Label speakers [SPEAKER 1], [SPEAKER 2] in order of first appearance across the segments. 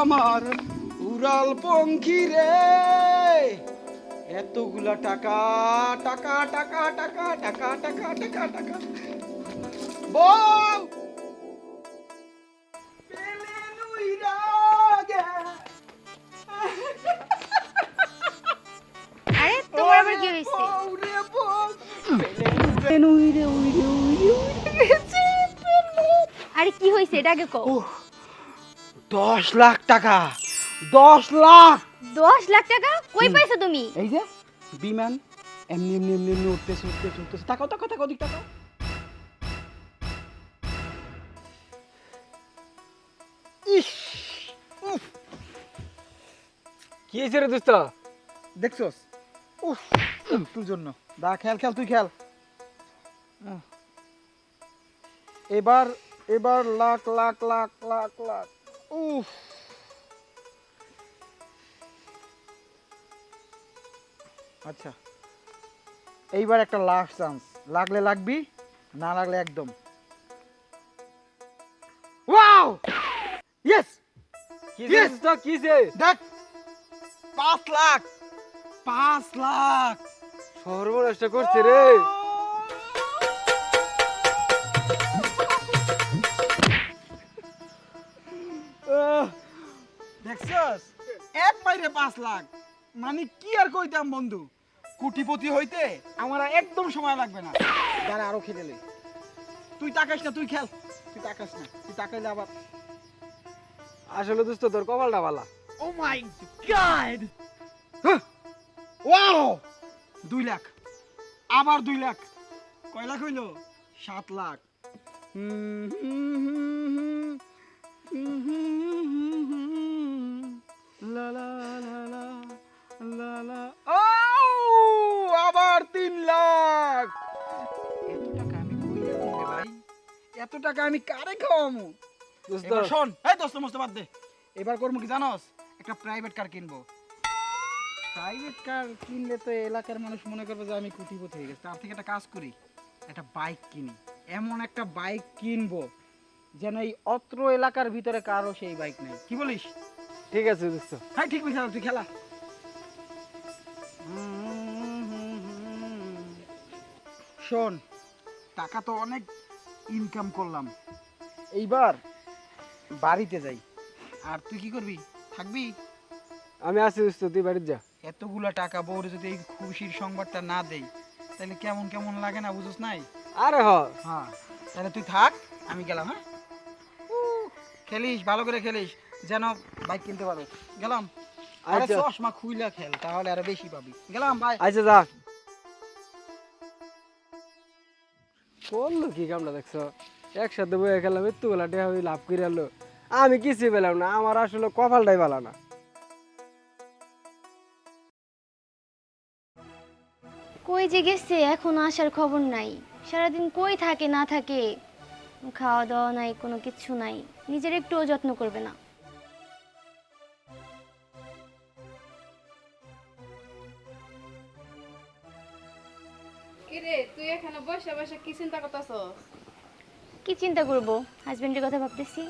[SPEAKER 1] আমার উড়াল পঙ্খী রে। এতগুলা টাকা টাকা টাকা টাকা টাকা টাকা টাকা টাকা। পেলেন
[SPEAKER 2] আরে কি হয়েছে এটা আগে কও।
[SPEAKER 1] দশ লাখ টাকা। দশ লাখ!
[SPEAKER 2] দশ লাখ টাকা? কই পাইছো তুমি?
[SPEAKER 1] এই যে বিমান এমনি এমনি এমনি এমনি উঠতেছে উঠতেছে উঠতেছে। তাকাও তাকাও তাকাও দিক তাকাও। ইস! উফ!
[SPEAKER 3] কি হয়েছে রে দোস্ত?
[SPEAKER 1] দেখছস? উফ! একটুর জন্য। দা খেল খেল তুই খেল। এবার এবার লাখ লাখ লাখ লাখ লাখ। উফ আচ্ছা এইবার একটা লাস্ট চান্স লাগলে লাগবি না লাগলে একদম। ওয়াও ইয়েস
[SPEAKER 3] হয়েছে
[SPEAKER 1] দেখ। পাঁচ লাখ। পাঁচ লাখ।
[SPEAKER 3] সর্বনাশটা করছে রে।
[SPEAKER 1] দেখছস? এক বাইরে পাঁচ লাখ। মানে কি আর কইতাম বন্ধু? কুটিপতি হইতে আমার আর একদম সময় লাগবে না। দাঁড়া আরও খেলে। তুই তাকাস না তুই খেল। তুই তাকাস না তুই তাকাইলে আবার
[SPEAKER 3] আসলে দোস্ত তোর কপালটা ভালা
[SPEAKER 1] ও মাই গড ওয়াও! দুই লাখ। আবার দুই লাখ। কয় লাখ হইল? সাত লাখ। হুম, হুম, হুম, হুম, হুম, এত টাকা আমি কারে খাওয়ামু?
[SPEAKER 3] দোস্ত।
[SPEAKER 1] এবার শোন এই দোস্ত মস্ত বাদ দে। এবার করব কি জানোস? একটা প্রাইভেট কার কিনবো। প্রাইভেট কার কিনলে তো এলাকার মানুষ মনে করবে যে আমি কুটিপতি হয়ে গেছি। তার থেকে একটা কাজ করি একটা বাইক কিনি। এমন একটা বাইক কিনবো যেন এই অত্র এলাকার ভিতরে কারও সেই বাইক নেই। কি বলিস?
[SPEAKER 3] ঠিক আছে দোস্ত।
[SPEAKER 1] হ্যাঁ ঠিক বলছিস তুই খেলা। শোন টাকা তো অনেক ইনকাম করলাম। এইবার বাড়িতে যাই। আর তুই কি করবি? থাকবি?
[SPEAKER 3] আমি আছি দোস্ত তুই বাড়িতে যা।
[SPEAKER 1] এতগুলা টাকা বউরে যদি এই খুশির সংবাদটা না দেই তাহলে কেমন কেমন লাগে না বুঝোস নাই?
[SPEAKER 3] আরে হ।
[SPEAKER 1] হ্যাঁ তাহলে তুই থাক আমি গেলাম হ্যাঁ? খেলিস ভালো করে খেলিস যেন বাইক কিনতে পারো। গেলাম? আরে
[SPEAKER 3] আচ্ছা।
[SPEAKER 1] চশমা খুইলা খেল তাহলে আরও বেশি পাবি। গেলাম ভাই
[SPEAKER 3] আচ্ছা যা। করল কি কামটা দেখছ? একসাথে বয়ে খেলাম একটু বেলা টেহা লাভ করে আলো আমি কিছু পেলাম না, আমার আসলে কপালটাই ভালো না।
[SPEAKER 2] কই যে গেছে, এখন আসার খবর নাই। সারাদিন কই থাকে, না থাকে খাওয়া দাওয়া নাই, কোনো কিছু নাই। নিজের একটুও যত্ন করবে না।
[SPEAKER 4] কিরে তুই এখানে বসে বসে কি চিন্তা করতেছস?
[SPEAKER 2] কি চিন্তা করব? হাজবেন্ডের কথা ভাবতেছি।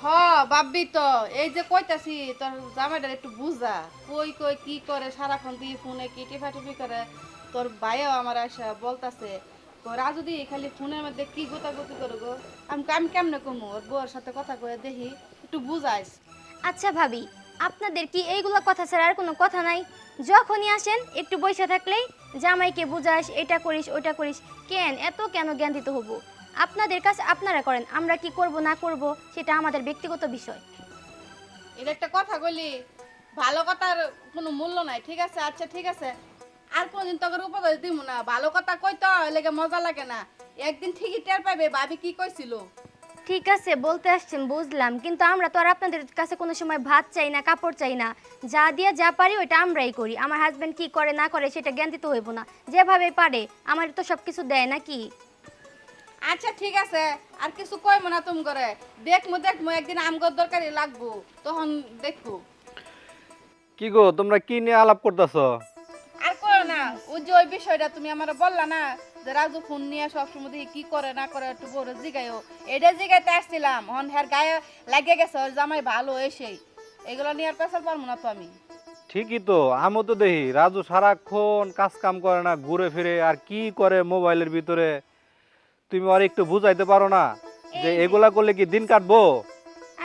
[SPEAKER 4] হ ভাববি তো। এই যে কইতাছি তোর জামাইটার একটু বুঝা। কই কই কি করে সারাক্ষণ তুই ফোনে কি টিপি করে? তোর ভাইও আমার আসা বলতাছে তো রাজু দি খালি ফোনের মধ্যে কি গোতাগুতি করে গো? আমি আমি কেমনে কমু? ওর বউর সাথে কথা কয়ে দেখি একটু বুঝাইস।
[SPEAKER 2] আচ্ছা ভাবি আপনাদের কি এইগুলো কথা ছাড়া আর কোনো কথা নাই? যখনই আসেন, একটু বসে থাকলেই জামাইকে বুঝাস, এটা করিস ওটা করিস। কেন? এত কেন জ্ঞান দিতে হব? আপনাদের কাছে আপনারা করেন, আমরা কি করব, না করব, সেটা আমাদের ব্যক্তিগত বিষয়।
[SPEAKER 4] এটা একটা কথা বলি ভালো কথার কোনো মূল্য নাই, ঠিক আছে? আচ্ছা ঠিক আছে। আর কোনদিন তোকে উপদেশ দিব না। ভালো কথা কইতো লেগে মজা লাগে না। একদিন ঠিকই টের পাবে ভাবি কি কইছিল?
[SPEAKER 2] ঠিক আছে বলতে আসছেন বুঝলাম। কিন্তু আমরা তো আর আপনাদের কাছে কোনো সময় ভাত চাই না কাপড় চাই না। যা দিয়ে যা পারি ওইটা আমরাই করি। আমার হাজবেন্ড কি করে না করে সেটা জ্ঞান দিতে হইব না। যেভাবে পারে আমার তো সব কিছু দেয় নাকি?
[SPEAKER 4] আচ্ছা ঠিক আছে। আর কিছু কইব না তুমি করে দেখমু দেখমু একদিন আমগর দরকারি লাগবো তখন দেখব।
[SPEAKER 5] কি গো তোমরা কি নিয়ে আলাপ করতেছ?
[SPEAKER 4] আর কই না ওই যে ওই বিষয়টা তুমি আমার বললা না যে রাজু ফোন নিয়ে সবসময় দেখি কি করে না করে একটু বড় জিগাইও। এটা জিগাইতে আসছিলাম হন হ্যার গায়ে লাগিয়ে গেছে ওর জামাই ভালো এসেই এগুলো নিয়ে আর পেশাল পারব না তো আমি।
[SPEAKER 5] ঠিকই তো আমিও তো দেখি রাজু সারাক্ষণ কাজ কাম করে না ঘুরে ফিরে আর কি করে মোবাইলের ভিতরে? তুমি আর একটু বুঝাইতে পারো না যে
[SPEAKER 2] যে।
[SPEAKER 5] এগুলা করলে কি দিন কাটবো?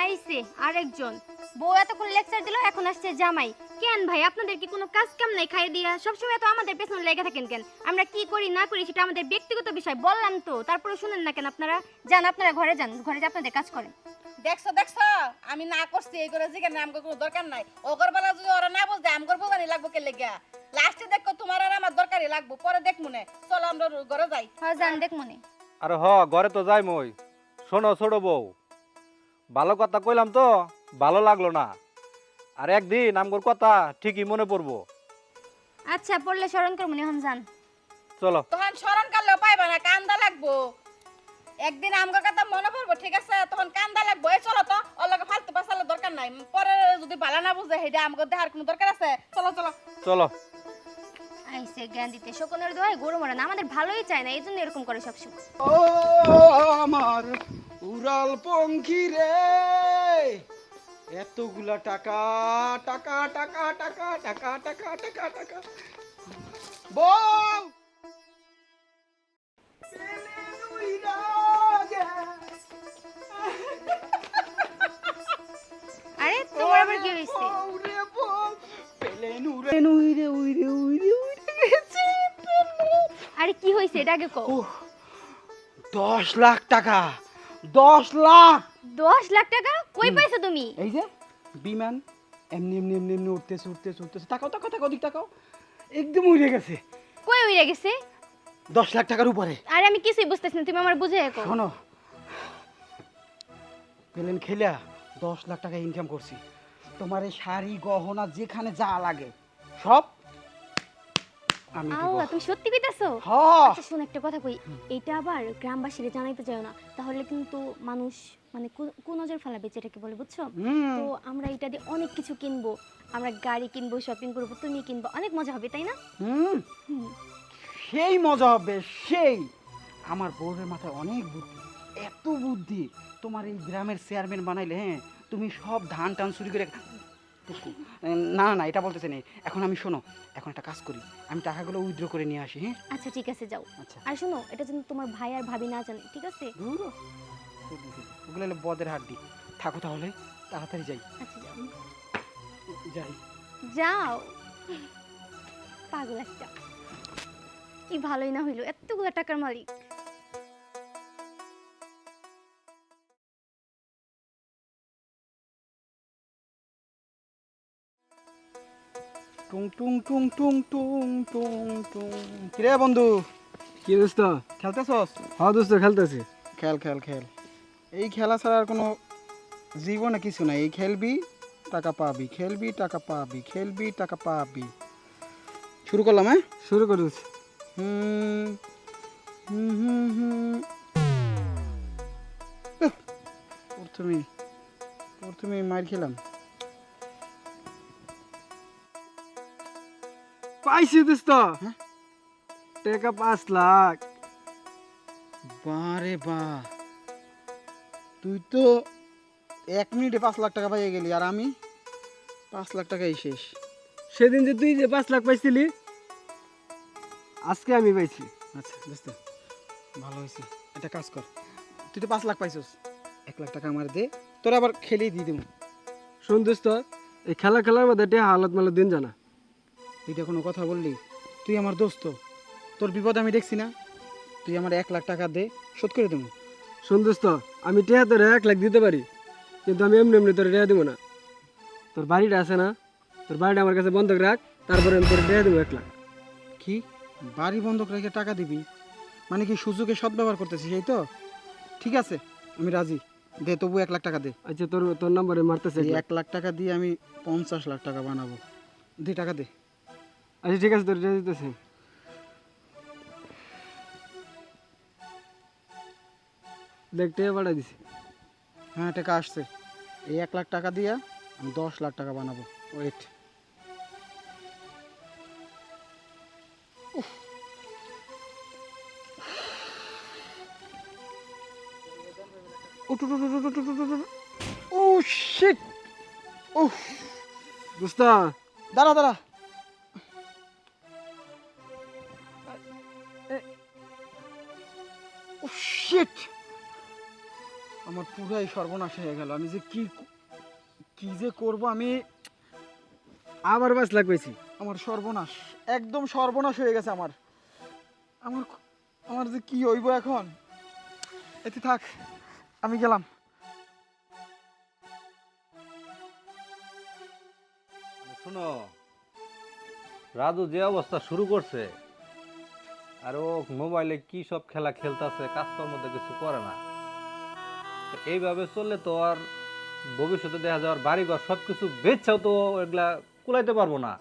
[SPEAKER 2] আইসে আরেকজন। বউ এতক্ষণ লেকচার দিল এখন আসছে জামাই। কেন ভাই আপনাদের কি কোনো কাজ কাম নাই খাইয়ে দিয়া? সবসময় তো আমাদের পেছনে লেগে থাকেন কেন? আমরা কি করি না করি সেটা আমাদের ব্যক্তিগত বিষয় বললাম তো। তারপরে শুনেন না কেন আপনারা? যান আপনারা ঘরে যান ঘরে যে আপনাদের কাজ করেন।
[SPEAKER 4] দেখছ দেখছ? আমি না করছি এই করে কোনো দরকার নাই। ওগর বেলা যদি ওরা না বলতে আমগর বোঝানি লাগবো কে লেগা লাস্টে দেখো তোমার আর আমার দরকারই লাগবো। পরে দেখ মনে চলো আমরা ঘরে যাই।
[SPEAKER 2] হ্যাঁ যান দেখ মনে
[SPEAKER 5] আরে হ ঘরে তো যাই মই শোনো ছোট বউ। ভালো কথা কইলাম তো? ভালো লাগল না। আর একদিন আমগোর কথা ঠিকই মনে পড়ব।
[SPEAKER 2] আচ্ছা পড়লে স্মরণ কর মনে হন যান
[SPEAKER 5] চলো।
[SPEAKER 4] তখন স্মরণ করলেও পাইবা না কান্দা লাগবো। একদিন আমগর কথা মনে পড়ব ঠিক আছে? তখন কান্দা লাগবো। এই চলো তো ওর লগে ফালতু পাশালে দরকার নাই। পরে যদি ভালো না বুঝে সেটা আমগর দেখার কোনো দরকার আছে? চলো চলো।
[SPEAKER 5] চলো।
[SPEAKER 2] আইসে জ্ঞান দিতে শকুনের দোয়ায় গরু মরে না আমাদের ভালোই চায় না এই জন্য এরকম করে সবসময়।
[SPEAKER 1] ও আমার উড়াল পঙ্খী রে। এতগুলা টাকা টাকা টাকা টাকা টাকা টাকা টাকা টাকা। বউ!
[SPEAKER 2] আরে তোমার আবার কি
[SPEAKER 1] গেছে
[SPEAKER 2] আরে কি হয়েছে? এটা আগে কও।
[SPEAKER 1] উহ, দশ লাখ টাকা দশ লাখ।
[SPEAKER 2] দশ লাখ টাকা? কই পাইছো তুমি?
[SPEAKER 1] এই যে বিমান এমনি এমনি এমনি এমনি উঠতেছে উঠতেছে উঠতেছে। তাকাও তাকাও তাকাও দিক তাকাও। একদম উড়ে গেছে।
[SPEAKER 2] কই উড়ে গেছে?
[SPEAKER 1] দশ লাখ টাকার উপরে।
[SPEAKER 2] আরে আমি কিছুই বুঝতেছি না তুমি আমার বুঝে কও।
[SPEAKER 1] শোনো। প্লেন খেলা দশ লাখ টাকা ইনকাম করছি। তোমার এই শাড়ি গহনা যেখানে যা লাগে সব আমি
[SPEAKER 2] আল্লাহ তুমি সত্যি কইতাছো? আচ্ছা শোন একটা কথা কই। এটা আবার গ্রামবাসীরা জানাইতে চাও না। তাহলে কিন্তু মানুষ মানে কু- কুনজর ফেলাবে যেটাকে বলে বুঝছ? তো আমরা এটা দিয়ে অনেক কিছু কিনবো। আমরা গাড়ি কিনবো শপিং করব তুমি কিনবো। অনেক মজা হবে তাই না।
[SPEAKER 1] সেই মজা হবে সেই। আমার বউরের মাথায় অনেক বুদ্ধি এত বুদ্ধি। তোমার এই গ্রামের চেয়ারম্যান বানাইলে হ্যাঁ তুমি সব ধান টান চুরি করে। না না এটা বলতেছে নেই। এখন আমি শোনো এখন একটা কাজ করি। আমি টাকাগুলো উইথড্র করে নিয়ে আসি হ্যাঁ?
[SPEAKER 2] আচ্ছা ঠিক আছে যাও।
[SPEAKER 1] আচ্ছা।
[SPEAKER 2] আর শোনো এটা যেন তোমার ভাই আর ভাবি না জানে ঠিক আছে।
[SPEAKER 1] ওগুলো হলো বদের হাড্ডি। থাকো তাহলে তাড়াতাড়ি যাই।
[SPEAKER 2] আচ্ছা যাও।
[SPEAKER 1] যাই।
[SPEAKER 2] যাও। পাগল একটা। কি ভালোই না হইল এতগুলো টাকার মালিক।
[SPEAKER 1] টুং টুং টুং টুং টুং টুং টুং। কিরে বন্ধু?
[SPEAKER 3] কি দোস্ত
[SPEAKER 1] খেলতেছস?
[SPEAKER 3] হ্যাঁ দোস্ত খেলতেছি।
[SPEAKER 1] খেল খেল খেল। এই খেলা ছাড়া আর কোনো জীবনে কিছু নাই। এই খেলবি টাকা পাবি। খেলবি টাকা পাবি। খেলবি টাকা পাবি। শুরু করলাম হ্যাঁ?
[SPEAKER 3] শুরু করে দিচ্ছি।
[SPEAKER 1] হুম, হুম, হুম, প্রথমে প্রথমে মার খেলাম।
[SPEAKER 3] পাইছি দোস্ত।
[SPEAKER 1] হ্যাঁ?
[SPEAKER 3] টাকা পাঁচ লাখ।
[SPEAKER 1] বারে বা। তুই তো এক মিনিটে পাঁচ লাখ টাকা পাইয়ে গেলি আর আমি পাঁচ লাখ টাকাই শেষ।
[SPEAKER 3] সেদিন যে তুই যে পাঁচ লাখ পাইছিলি? আজকে আমি পাইছি।
[SPEAKER 1] আচ্ছা দোস্ত ভালো হয়েছে। একটা কাজ কর। তুই তো পাঁচ লাখ পাইছস। এক লাখ টাকা আমার দে তোর আবার খেলেই দিয়ে দেবো।
[SPEAKER 3] শোন দোস্ত এই খেলা খেলার মধ্যে টেহা হালত মালত দিন জানা।
[SPEAKER 1] তুই কোনো কথা বললি। তুই আমার দোস্ত। তোর বিপদ আমি দেখছি না। তুই আমার এক লাখ টাকা দে শোধ করে দেবো।
[SPEAKER 3] শোন দোস্ত আমি টেহা তোর এক লাখ দিতে পারি কিন্তু আমি এমনি এমনি তোর টেহা দিব না। তোর বাড়িটা আছে না? তোর বাড়িটা আমার কাছে বন্ধক রাখ তারপরে আমি তোর টেহা দেবো এক লাখ।
[SPEAKER 1] কি? বাড়ি বন্ধক রেখে টাকা দিবি? মানে কি সুযোগে সদ্ব্যবহার করতেছিস এই তো? ঠিক আছে আমি রাজি। দে তবু এক লাখ টাকা দে।
[SPEAKER 3] আচ্ছা তোর তোর নাম্বারে মারতেছে এক লাখ।
[SPEAKER 1] টাকা দিয়ে আমি পঞ্চাশ লাখ টাকা বানাবো। দে টাকা দে।
[SPEAKER 3] আচ্ছা ঠিক আছে তোর দিতেছে। দেখ টেহা পাঠাই দিছি।
[SPEAKER 1] হ্যাঁ টাকা আসছে। এই এক লাখ টাকা দিয়া আমি দশ লাখ টাকা বানাবো। ওয়েট ও শিট
[SPEAKER 3] দোস্তা।
[SPEAKER 1] দাঁড়া দাঁড়া। ও শিট আমার পুরাই সর্বনাশ হয়ে গেল। আমি যে কি কি যে করব আমি
[SPEAKER 3] আবার বাস লাগবেছি
[SPEAKER 1] আমার সর্বনাশ, একদম সর্বনাশ হয়ে গেছে আমার। আমার আমার যে কি হইব এখন? এতে থাক, আমি গেলাম।
[SPEAKER 5] শোনো, রাজু যে অবস্থা শুরু করছে, আর ও মোবাইলে কি সব খেলা খেলতেছে, কাজকর্ম কিছু করে না। এইভাবে চললে তো আর ভবিষ্যতে দেখা যাওয়ার বাড়িঘর সব কিছু বেচছেও তো এগুলা কুলাইতে পারব না।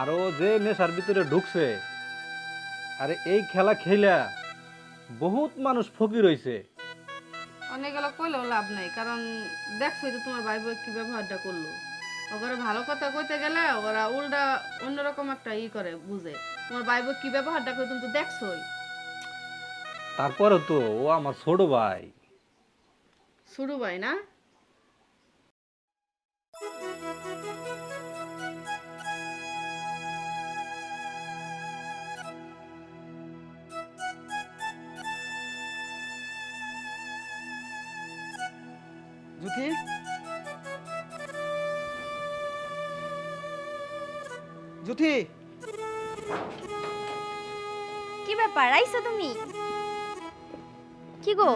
[SPEAKER 5] আর ও যে নেশার ভিতরে ঢুকছে আরে এই খেলা খেলা বহুত মানুষ ফকির হইছে।
[SPEAKER 4] কইলেও লাভ নাই কারণ দেখছোই তো তোমার ভাই কি ব্যবহারটা করল। ওরা ভালো কথা কইতে গেলে ওরা উল্টা অন্যরকম একটা ই করে বুঝে। তোমার ভাই কি ব্যবহারটা করে তুমি তো দেখছোই।
[SPEAKER 5] তারপরে তো ও আমার ছোট ভাই।
[SPEAKER 4] শুরু ভাই না।
[SPEAKER 1] জ্যোতি জ্যোতি
[SPEAKER 2] কি ব্যাপার? আইছো তুমি। কি গো?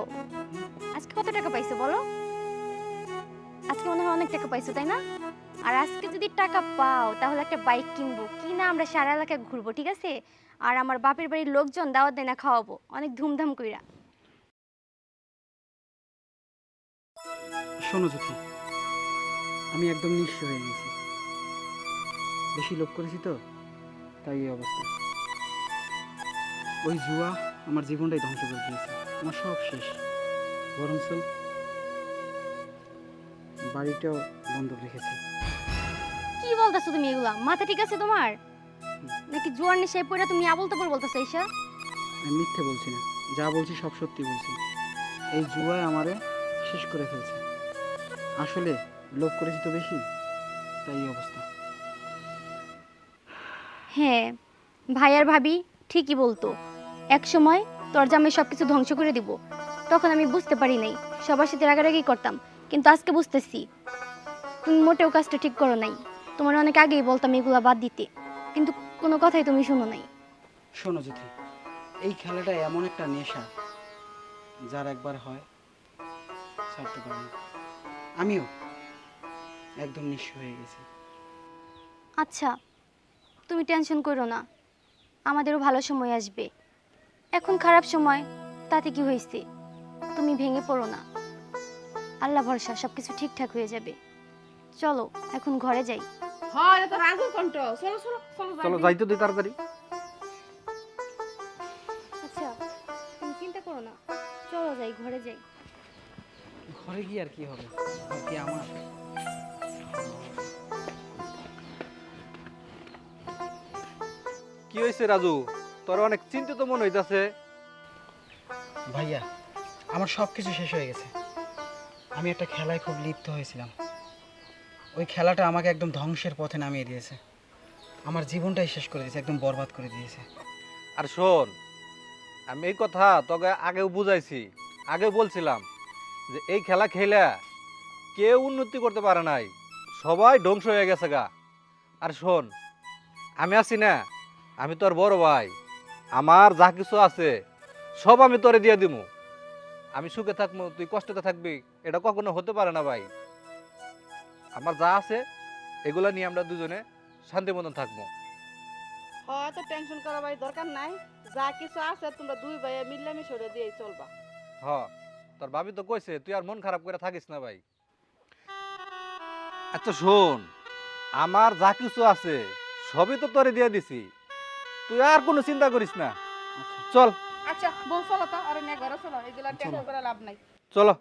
[SPEAKER 2] আজকে কত টাকা পাইছো বলো? আজকে মনে হয় অনেক টাকা পাইছো, তাই না? আর আজকে যদি টাকা পাও, তাহলে একটা বাইক কিনবো। কিনা আমরা সারা এলাকায় ঘুরবো, ঠিক আছে? আর আমার বাপের বাড়ির লোকজন দাওয়াত দেয় না, খাওয়াবো। অনেক ধুমধাম কইরা।
[SPEAKER 1] শোনো জ্যোতি, আমি একদম নিঃস্ব হয়ে গেছি। বেশি লোভ করেছি তো, তাই এই অবস্থা। ওই জুয়া আমার জীবনটাই ধ্বংস করে দিয়েছে। আমার সব শেষ। বরঞ্চ বাড়িটাও বন্ধক রেখেছি।
[SPEAKER 2] কি বলতেছো তুমি এগুলা? মাথা ঠিক আছে তোমার? নাকি জোয়ার নেশায় পড়ে তুমি আবল তাবল বলতেছো ঈশা
[SPEAKER 1] আমি মিথ্যে বলছি না। যা বলছি সব সত্যি বলছি। এই জুয়ায় আমারে শেষ করে ফেলছে। আসলে লোভ করেছি তো বেশি তাই এই অবস্থা।
[SPEAKER 2] হ্যাঁ ভাই আর ভাবি ঠিকই বলতো। এক সময় তোর জামাই সব কিছু ধ্বংস করে দিব। তখন আমি বুঝতে পারি নাই সবার সাথে রাগারাগি করতাম কিন্তু আজকে বুঝতেছি। তুমি মোটেও কাজটা ঠিক করো নাই। তোমার অনেক আগেই বলতাম এগুলা বাদ দিতে কিন্তু কোনো কথাই তুমি শোনো নাই।
[SPEAKER 1] শোনো জ্যোতি এই খেলাটা এমন একটা নেশা যার একবার হয় ছাড়তে পারে না। আমিও একদম নিঃস্ব হয়ে গেছি।
[SPEAKER 2] আচ্ছা তুমি টেনশন করো না আমাদেরও ভালো সময় আসবে। এখন খারাপ সময় তাতে কি হয়েছে? তুমি ভেঙে পড়ো না। আল্লাহ ভরসা সব কিছু ঠিকঠাক হয়ে যাবে। চলো এখন ঘরে যাই।
[SPEAKER 4] হয় তো কণ্ঠ। চলো চলো চলো
[SPEAKER 5] চলো
[SPEAKER 4] যাই।
[SPEAKER 5] দিই তাড়াতাড়ি।
[SPEAKER 2] আচ্ছা তুমি চিন্তা করো না। চলো যাই ঘরে যাই।
[SPEAKER 1] ঘরে গিয়ে আর কি হবে? ঘর কি আমার?
[SPEAKER 5] কি হয়েছে রাজু? তোর অনেক চিন্তিত মনে হইতাছে।
[SPEAKER 1] ভাইয়া আমার সব কিছু শেষ হয়ে গেছে। আমি একটা খেলায় খুব লিপ্ত হয়েছিলাম। ওই খেলাটা আমাকে একদম ধ্বংসের পথে নামিয়ে দিয়েছে। আমার জীবনটাই শেষ করে দিয়েছে একদম বরবাদ করে দিয়েছে।
[SPEAKER 5] আর শোন আমি এই কথা তোকে আগেও বুঝাইছি আগেও বলছিলাম যে এই খেলা খেলে কেউ উন্নতি করতে পারে নাই সবাই ধ্বংস হয়ে গেছে গা। আর শোন আমি আছি না আমি তোর বড় ভাই। আমার যা কিছু আছে সব আমি তোরে দিয়ে দিমু। আমি সুখে থাকব তুই কষ্টতে থাকবি এটা কখনো হতে পারে না ভাই। আমার যা আছে এগুলা নিয়ে আমরা দুজনে শান্তি মতন থাকব
[SPEAKER 4] হয় তো টেনশন করা ভাই দরকার নাই। যা কিছু আছে তোমরা দুই ভাইয়া মিল্লামিশে ওটা দিয়ে চলবা।
[SPEAKER 5] হ তোর ভাবি তো কইছে তুই আর মন খারাপ করে থাকিস না ভাই। আচ্ছা শোন আমার যা কিছু আছে সবই তো তোরে দিয়ে দিছি। তুই আর কোনো চিন্তা করিস না। চল।
[SPEAKER 4] আচ্ছা বউ চলো তো আর নে ঘরে চলো এগুলা টেনশন করে লাভ নাই।
[SPEAKER 5] চলো।